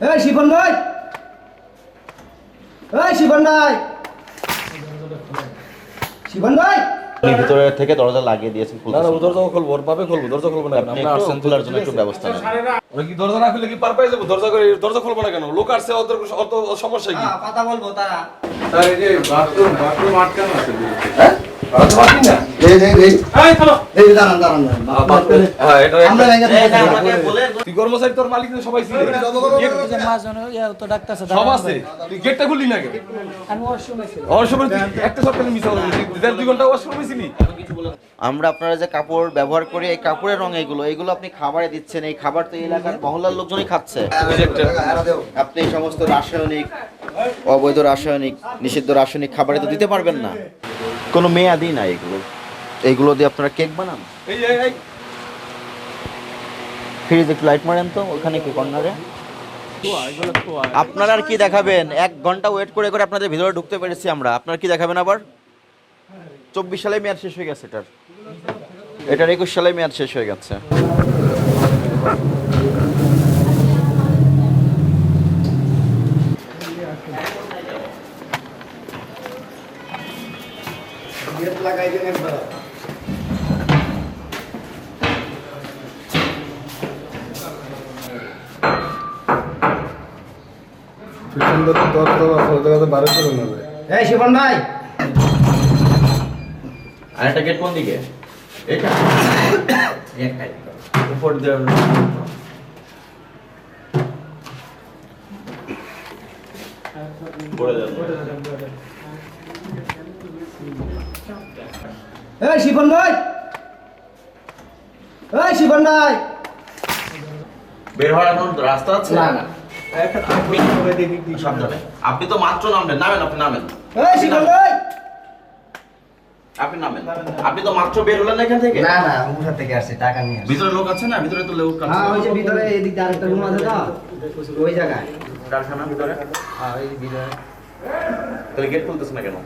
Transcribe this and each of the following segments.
এই শিবন ভাই। এই শিবন ভাই। শিবন ভাই। আপনি ভিতরে থেকে দরজা লাগিয়ে দিয়েছেন না না দরজা খুলবো ওর পাবে খুলবো দরজা খুলবো না আপনি আসছেন খোলার জন্য একটু ব্যবস্থা নেন। ওরা কি দরজা না খুললে কি পার পেয়ে যাব? দরজা করে দরজা খুলবো না কেন? লোক আসছে ওদের অত সমস্যা কি? হ্যাঁ, কথা বলব তারা। স্যার এই যে বাথরুম বাথরুম আটকানো আছে হ্যাঁ? বাথরুম আটকি আমরা আপনারা যে কাপড় ব্যবহার করি এই কাপড়ের রং এগুলো এগুলো আপনি খাবারে দিচ্ছেন এই খাবার তো এই এলাকার মহল্লার লোকজনই খাচ্ছে। আপনি এই সমস্ত রাসায়নিক অবৈধ রাসায়নিক নিষিদ্ধ রাসায়নিক খাবারে তো দিতে পারবেন না। কোনো মেয়াদি না এগুলো। এইগুলো দিয়ে আপনারা কেক বানান। ফ্রিজ একটু লাইট মারেন তো ওখানে কি কর্নারে আপনারা আর কি দেখাবেন? এক ঘণ্টা ওয়েট করে করে আপনাদের ভিতরে ঢুকতে পেরেছি আমরা। আপনারা কি দেখাবেন আবার? চব্বিশ সালে মেয়াদ শেষ হয়ে গেছে এটার। এটার একুশ সালে মেয়াদ শেষ হয়ে গেছে। এই শিবন ভাই। আর একটা গেট কোন দিকে? এটা একটাই উপর দিয়ে এই শিবন ভাই। এই শিবন ভাই। বের হওয়ার এখন রাস্তা আছে? না, না। আপনি- তো মাত্র নামবেন নামেন আপনি নামেন। আপনি নামেন। আপনি তো মাত্র বের হলেন এখান থেকে? না না উপর থেকে আসছে টাকা নিয়ে ভিতরে লোক আছে না? ভিতরে তো লোক আছে। হ্যাঁ ওই যে ভিতরে এদিক দিয়ে আরেকটা রুম আছে তো? ওই জায়গায়। কারখানা ভিতরে? হ্যাঁ ওই ভিতরে। তাহলে গেট খুলতেছ না কেন?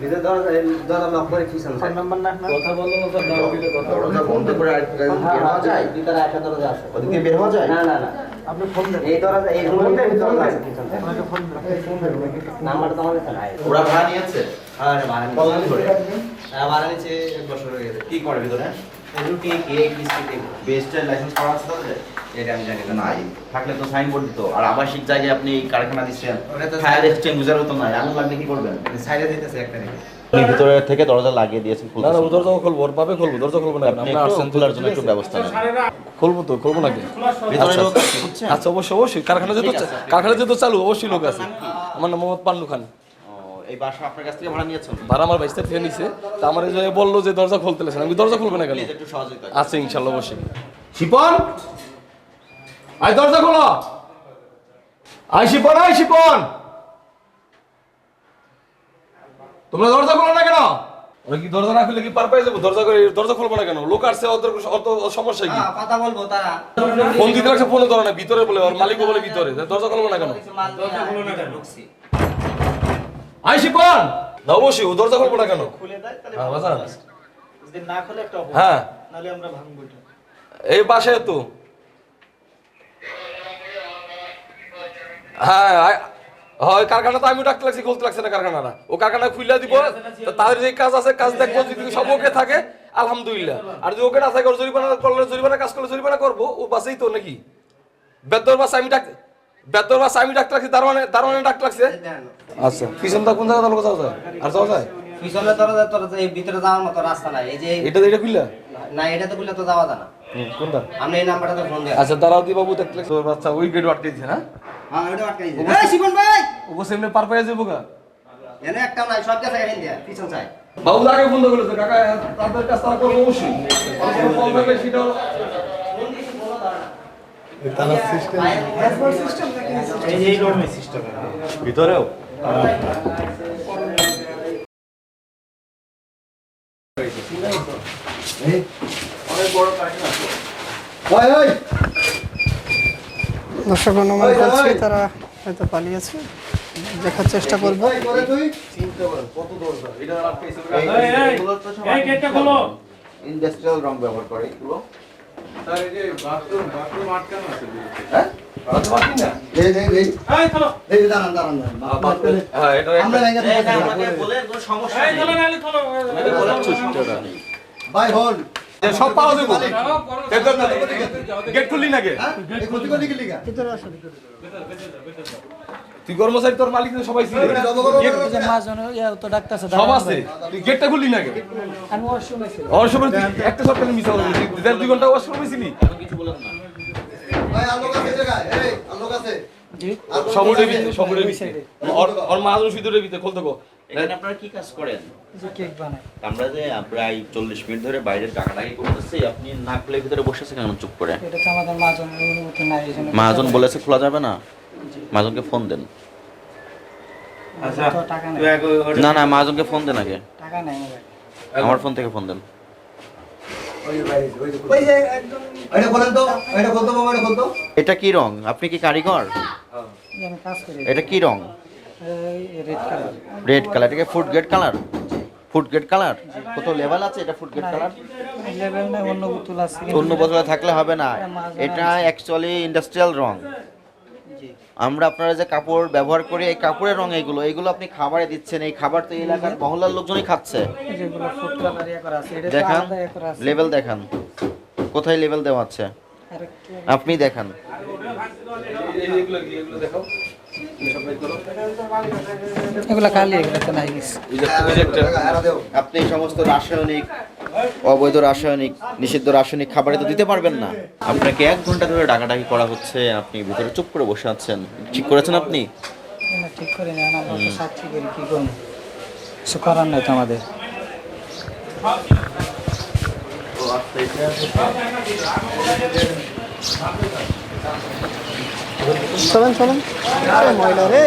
ভিতরে দরজা দরজা লক করে পিছন সাইড নাম্বার না? কথা বলল না স্যার দাও দিলে কথা দরজা বন্ধ করে আর যায়? ভিতরে একটা দরজা আছে ওদিকে বের হওয়া যায়? না না না। আপনি ফোন দেন এই দরজা এই রুমের দরজা আছে পিছন আমাকে ফোন দেন নাম্বার তো আমাদের কাছে নাই ওরা ভাড়া নিয়েছে? আরে মারা কতদিন ধরে? হ্যাঁ মারা নিচে এক বছর হয়ে গেছে। কি করে ভিতরে? রুটি কেক বিস্কিট বেস্টের লাইসেন্স করা আছে তাদের? এটা আমি জানি না থাকলে তো সাইনবোর্ড দিত। আর আবাসিক জায়গায় আপনি কারখানা দিচ্ছেন ওটা তো ফায়ার এক্সটিংগুইজারও তো নাই। আগুন লাগলে কি করবেন? সাইডে দিতেছে একটা আপনি ভিতরে থেকে দরজা লাগিয়ে দিয়েছেন না না দরজা খুলবো ওর পাবে খুলবো দরজা খুলবো না কেন? আপনি আসছেন খোলার জন্য একটু ব্যবস্থা নেন। খুলবো তো খুলবো নাকি? ভিতরে আচ্ছা, লোক আছে, আচ্ছা অবশ্যই অবশ্যই। কারখানা যেহেতু কারখানা যেহেতু চালু অবশ্যই লোক আছে। আমার নাম মোহাম্মদ পান্নু খান। এই বাসা আপনার কাছ থেকে ভাড়া নিয়েছেন? ভাড়া আমার বাইশটা থেকে নিছে। তা আমার যে বলল যে দরজা খুলতে লেছেন আমি দরজা খুলবো না কেন? একটু সহযোগিতা আছে ইনশাল্লাহ অবশ্যই। শিপন? আয় দরজা খোলো। আয় শিপন আয় শিপন। তোমরা দরজা খোলো না কেন? ওরা কি দরজা না খুললে কি পার পেয়ে যাব? দরজা করে দরজা খুলবো না কেন? লোক আসছে ওদের অত সমস্যা কি? হ্যাঁ কথা বলব তারা। ফোন দিতে লাগছে ফোনে ধরে না ভিতরে বলে ওর মালিকও বলে ভিতরে। দরজা খুলবো না কেন? দরজা খুলো না কেন? ঢুকছি। আয় না অবশ্যই ও দরজা খুলবো না কেন? হ্যাঁ, বাজান। যদি না খোলে একটা হ্যাঁ। নালে আমরা ভাঙবো এটা। এই বাসায় তো। হ্যাঁ আই- হয় কারখানা তো আমি ডাকতে লাগছি খুলতে লাগছে না কারখানাটা ও কারখানা খুলে দিব তাদের যে কাজ আছে কাজ দেখব যদি সব ওকে থাকে আলহামদুলিল্লাহ। আর যদি ওকে না থাকে জরিমানা করলে জরিমানা কাজ করলে জরিমানা করব ও বাসেই তো নাকি? বাস আমি ডাক বাস আমি ডাকতে লাগছি দারোয়ানে দারোয়ানে ডাকতে লাগছে। আচ্ছা পিছনটা কোন জায়গা লোক যাওয়া যায়? আর যাওয়া যায় পিছনে দরজা এই ভিতরে যাওয়ার মতো রাস্তা নাই। এই যে এটা এটা খুললা না এটা তো বললে তো যাওয়া যায় না। কোনটা? এই ফোন দেন আচ্ছা দাঁড়াও দি বাবু দেখতে লাগছে। আচ্ছা ওই গেট আটকে দিছে না? হ্যাঁ ওটা আটকে এই শিবন ভাই! এমনি পার পেয়ে যাব গা এনে একটা নাই সব জায়গায় হিন্দিয়া পিছন সাইড বাবু আগে ফোন করেছে কাকা তাদের কাছে তারা করব অবশ্যই কোনো ফোন সেটা ভিতরেও দর্শক অনুমান করছি তারা হয়তো পালিয়েছে দেখার চেষ্টা করব। ইন্ডাস্ট্রিয়াল রং ব্যবহার করে এগুলো। হ্যাঁ? এই, সব পাওয়া যাবে। গেট খুললি নাকি? তুই কর্মচারী তোর মালিক তো সবাই ছিল সব আছে। তুই গেটটা খুললি নাকি? তুই একটা সপ্তাহে মিস হলো দেড় দুই ঘণ্টা ওয়াশরুমে ছিলি? কিছু বলেন না। ভাই, আর লোক আছে জায়গায়? এই, আর লোক আছে? আর? ভিতরে ভিতরে। ওর ওর মাহাজন ভিতরের ভিতরে খুলতে গো। এখানে আপনারা কি কাজ করেন? আমরা যে প্রায় চল্লিশ মিনিট ধরে বাইরের ডাকাডাকি করতেছি আপনি না খুলে ভিতরে বসে আছেন কেন? চুপ করে। এটা তো আমাদের মাজন অনুমতি নাই এই জন্য মহাজন বলেছে খোলা যাবে না। মহাজনকে ফোন দেন। টাকা না না মহাজনকে ফোন দেন আগে। টাকা নেই আমার ফোন থেকে ফোন দেন। এটা কি রং? আপনি কি কারিগর? এটা কি রং? রেড কালার রেড এটাকে food grade colour food grade colour কত লেভেল আছে এটা ফুড গেট কালার অন্য বোতল আছে। অন্য বদলে থাকলে হবে না। এটা অ্যাকচুয়ালি ইন্ডাস্ট্রিয়াল রং। আমরা আপনারা যে কাপড় ব্যবহার করি এই কাপড়ের রং এগুলো এগুলো আপনি খাবারে দিচ্ছেন এই খাবার তো এলাকার মহল্লার লোকজনই খাচ্ছে। দেখান আলাদা ইয়ে লেভেল দেখান। কোথায় লেভেল দেওয়া আছে? আপনি দেখান। আপনি সমস্ত রাসায়নিক অবৈধ রাসায়নিক নিষিদ্ধ রাসায়নিক খাবারে তো দিতে পারবেন না। আপনাকে এক ঘণ্টা ধরে ডাকাডাকি করা হচ্ছে আপনি ভিতরে চুপ করে বসে আছেন। ঠিক করেছেন আপনি? না, ঠিক করে না আমরা তো সাক্ষী করি কি করব? কিছু করার নাই তো আমাদের। চলেন চলেন। মহিলা রে।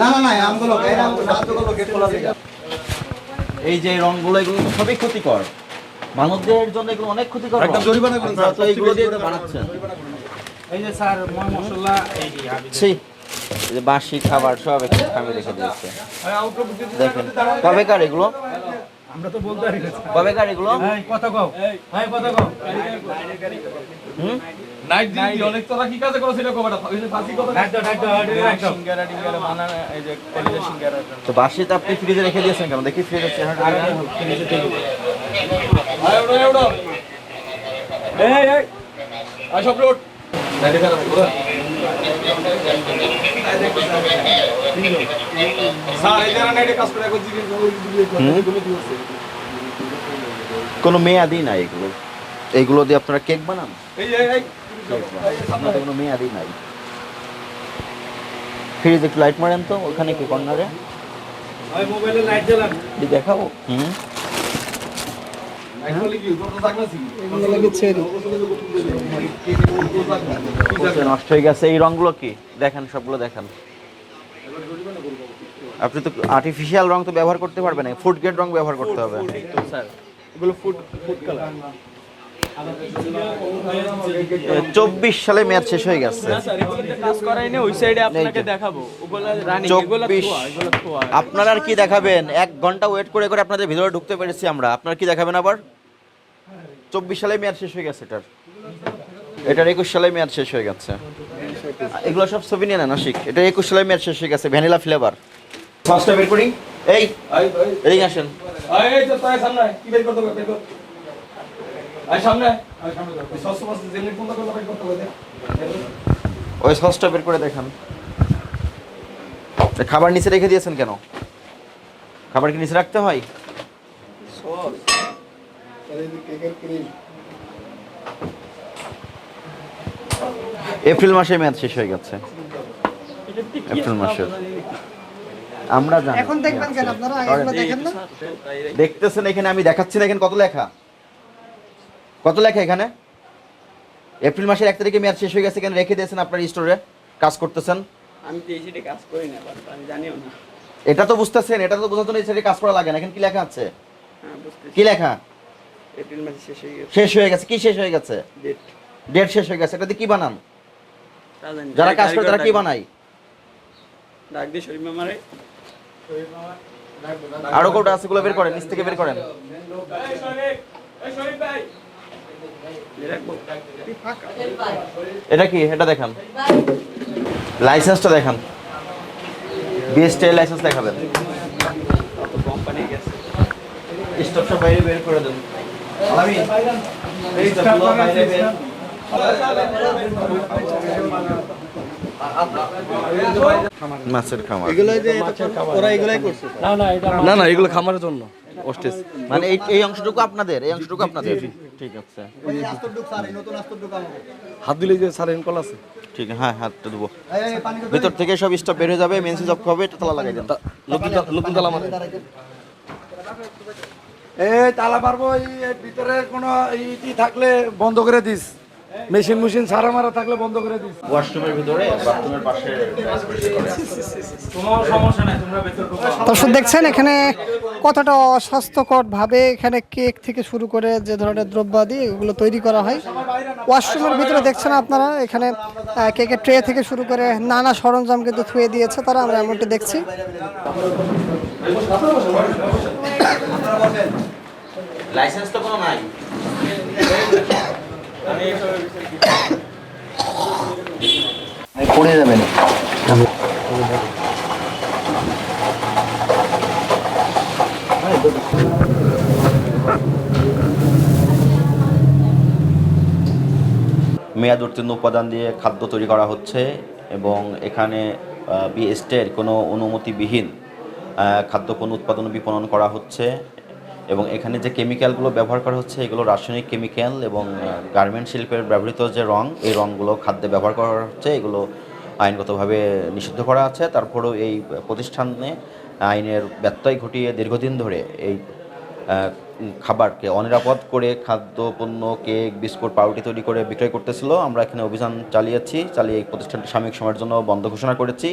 না, না, না, আমগুলো, এই আমগুলো, আমগুলো গেট খোলা এই যে রংগুলো এগুলো সবই ক্ষতিকর। মানবদের জন্য এগুলো অনেক ক্ষতিকর। একদম জরিমানা করুন, আপনারা তো স্যার, এগুলো দিয়ে বানাচ্ছেন। এই যে স্যার ময় মশলা এই যে এই যে বাসি খাবার সব একটু খামে রেখে দিয়েছে। দেখেন কবেকার এগুলো? আমরা তো বলতে পারি কবেকার এগুলো? এই কথা কও। এই কথা কও। হুম? নাইট অনেক তোরা কি কাজে করছিস এটা কবেটা ওই ফাঁসি কথা ডাক দাও ডাক দাও ডাক দাও সিঙ্গারা টিঙ্গারা বানানো এই যে কলিজা সিঙ্গারা তো আপনি ফ্রিজে রেখে দিয়েছেন কেন? দেখি ফ্রিজের চেহারাটা। দেখি। আয় ওড়ো ওড়ো এই এই আয় সব রোড নাইট দেখা পুরো স্যার এই যারা নাইটে কাজ করে এখন জিজ্ঞেস এগুলো কোনো মেয়াদি নাই এগুলো। এইগুলো দিয়ে আপনারা কেক বানান? এই এই এই। আপনাদের কোনো মেয়াদি নাই। ফ্রিজ একটু লাইট মারেন তো, ওখানে কি কর্নারে দেখাবো? হুম। নষ্ট হয়ে গেছে। এই রংগুলো কি? দেখেন, সবগুলো দেখেন। আপনি তো আর্টিফিশিয়াল রং তো ব্যবহার করতে পারবেন না ফুড গ্রেড রং ব্যবহার করতে হবে। চব্বিশ সালে মেয়াদ শেষ হয়ে গেছে কাজ করাই না ওই সাইডে আপনাকে এই যে। দেখাবো ওগুলা রানিং এগুলা চব্বিশ থোয়া এগুলা থোয়া আপনারা আর কি দেখাবেন এক ঘণ্টা ওয়েট করে করে আপনাদের ভিতরে ঢুকতে পেরেছি আমরা আপনার কি দেখাবেন আবার চব্বিশ সালে মেয়াদ শেষ হয়ে গেছে এটার এটার একুশ সালে মেয়াদ শেষ হয়ে গেছে এগুলো সব ছবি নিয়ে না আশিক এটা একুশ সালে মেয়াদ শেষ হয়ে গেছে ভ্যানিলা ফ্লেভার বের করি এই আয় আসেন এই তো তাই সামনে কি বের করতে হবে বের ওই সসটা বের করে দেখান। খাবার নিচে রেখে দিয়েছেন কেন? খাবার কি নিচে রাখতে হয়? এপ্রিল মাসে মেয়াদ শেষ হয়ে গেছে। এপ্রিল মাসের। আমরা জানি এখন দেখবেন কেন আপনারা? দেখেন না? দেখতেছেন এখানে আমি দেখাচ্ছি না এখানে কত লেখা? কত লেখা এখানে? এপ্রিল মাসের এক তারিখে মেয়াদ শেষ হয়ে গেছে এখানে রেখে দিয়েছেন আপনার স্টোরে? কাজ করতেছেন? আমি তো এই কাজ করি না বাট আমি জানিও না। এটা তো বুঝতেছেন এটা তো বোঝার জন্য এই সাইডে কাজ করা লাগে না। এখানে কি লেখা আছে? হ্যাঁ বুঝতেছি। কি লেখা? এপ্রিল মাসে শেষ হয়ে গেছে। শেষ হয়ে গেছে। কি শেষ হয়ে গেছে? ডেট ডেট শেষ হয়ে গেছে। এটা দিয়ে কি বানান? যারা কাজ করে তারা কি ডাক- বানায়? ডাক দিয়ে শরীফ মামারে। আরও কোটা আছে গুলো বের করেন নিচ থেকে বের করেন। এটা কি? এটা দেখান। লাইসেন্সটা দেখান। বিএসটিআই লাইসেন্স দেখাবেন কোম্পানি গেছে স্টপ সব বাইরে বের করে দেন। আলামিন এই স্টপগুলো বাইরে বের মাছের খামার না না এগুলো খামারের জন্য। অস্টেজ মানে এই এই অংশটুকু আপনাদের এই অংশটুকু আপনাদের। ঠিক আছে। হাত দিলে যে কল আছে? ঠিক হ্যাঁ হাতটা দেবো ভিতর থেকে সব স্টপ বের হয়ে যাবে মেন সুইচ অফ হবে এটা তালা লাগাই দেন। নতুন তালা মানে এই তালা পারব এই ভিতরে কোনো ইটি থাকলে বন্ধ করে দিস। মেশিন মেশিন সারা মারা থাকলে বন্ধ করে দিস ওয়াশরুমের ভিতরে বাথরুমের পাশে তোমার সমস্যা নাই তোমরা ভেতর দর্শক দেখছেন এখানে কতটা অস্বাস্থ্যকর ভাবে এখানে কেক থেকে শুরু করে যে ধরনের দ্রব্যাদি এগুলো তৈরি করা হয়। ওয়াশরুমের ভিতরে দেখছেন আপনারা এখানে কেকের ট্রে থেকে শুরু করে নানা সরঞ্জাম কিন্তু থুয়ে দিয়েছে তারা আমরা এমনটি দেখছি। লাইসেন্স তো কোনো নাই? পড়ে যাবেন মেয়াদ উত্তীর্ণ উপাদান দিয়ে খাদ্য তৈরি করা হচ্ছে এবং এখানে বিএসটের কোনো অনুমতিবিহীন খাদ্যপণ্য উৎপাদন বিপণন করা হচ্ছে এবং এখানে যে কেমিক্যালগুলো ব্যবহার করা হচ্ছে, এগুলো রাসায়নিক কেমিক্যাল এবং গার্মেন্ট শিল্পের ব্যবহৃত যে রং, এই রঙগুলো খাদ্যে ব্যবহার করা হচ্ছে। এগুলো আইনগতভাবে নিষিদ্ধ করা আছে। তারপরেও এই প্রতিষ্ঠানে আইনের ব্যত্যয় ঘটিয়ে দীর্ঘদিন ধরে এই খাবারকে অনিরাপদ করে খাদ্যপণ্য কেক, বিস্কুট, পাউরুটি তৈরি করে বিক্রয় করতেছিল। আমরা এখানে অভিযান চালিয়েছি, চালিয়ে এই প্রতিষ্ঠানটি সাময়িক সময়ের জন্য বন্ধ ঘোষণা করেছি।